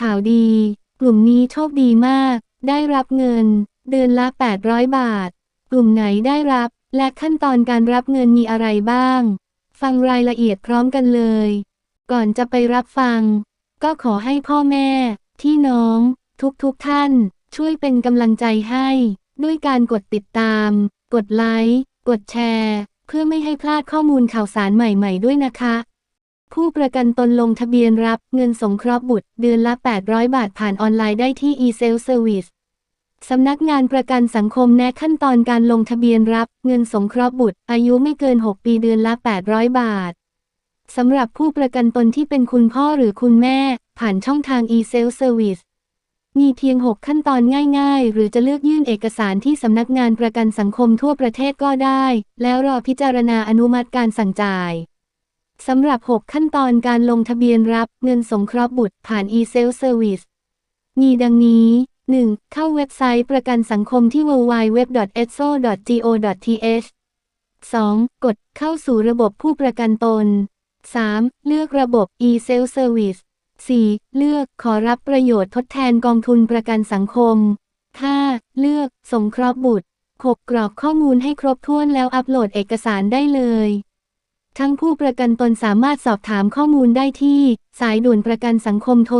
ข่าวดี กลุ่มนี้โชคดีมาก ได้รับเงิน เดือนละ 800 บาท กลุ่มไหนได้รับ และขั้นตอนการรับเงินมีอะไรบ้าง ฟังรายละเอียดพร้อมกันเลย ก่อนจะไปรับฟัง ก็ขอให้พ่อแม่ ที่น้อง ทุกๆทท่าน ช่วยเป็นกำลังใจให้ ด้วยการกดติดตาม กดไลค์ กดแชร์ เพื่อไม่ให้พลาดข้อมูลข่าวสารใหม่ ๆ ด้วยนะคะ ผู้ประกันตนลงทะเบียนรับเงินสงเคราะห์บุตร เดือนละ 800 บาทผ่านออนไลน์ได้ที่ eSelf Service สำนักงานประกันสังคมแนะขั้นตอนการลงทะเบียนรับเงินสงเคราะห์บุตร อายุไม่เกิน 6 ปีเดือนละ 800 บาท สำหรับผู้ประกันตนที่เป็นคุณพ่อหรือคุณแม่ ผ่านช่องทาง eSelf Service มีเพียง 6 ขั้นตอนง่ายๆ หรือจะเลือกยื่นเอกสารที่สำนักงานประกันสังคมทั่วประเทศก็ได้ แล้วรอพิจารณาอนุมัติการสั่งจ่าย สำหรับ 6 ขั้นตอนการลงทะเบียนรับเงินสงเคราะห์บุตรผ่าน eSelf Service มีดังนี้ 1. เข้าเว็บไซต์ประกันสังคมที่ www.etso.go.th 2. กดเข้าสู่ระบบผู้ประกันตน 3. เลือกระบบ eSelf Service 4. เลือกขอรับประโยชน์ทดแทนกองทุนประกันสังคม 5. เลือกสงเคราะห์บุตร 6. กรอกข้อมูลให้ครบถ้วนแล้วอัปโหลดเอกสารได้เลย ทั้งผู้ประกันตนสามารถสอบถามข้อมูลได้ที่ สายด่วนประกันสังคมโทร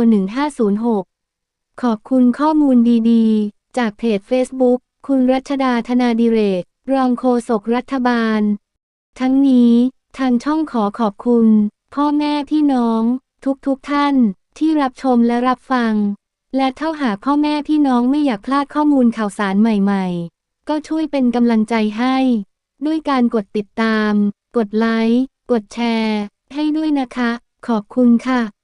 1506 ขอบคุณข้อมูลดีๆ จากเพจ Facebook คุณรัชดาธนาดิเรก รองโฆษกรัฐบาล ทั้งนี้ทางช่องขอขอบคุณ พ่อแม่พี่น้อง ทุกๆทท่าน ที่รับชมและรับฟัง และเท่าหากพ่อแม่พี่น้องไม่อยากพลาดข้อมูลข่าวสารใหม่ๆ ก็ช่วยเป็นกำลังใจให้ ด้วยการกดติดตาม กดไลค์ กดแชร์ ให้ด้วยนะคะ ขอบคุณค่ะ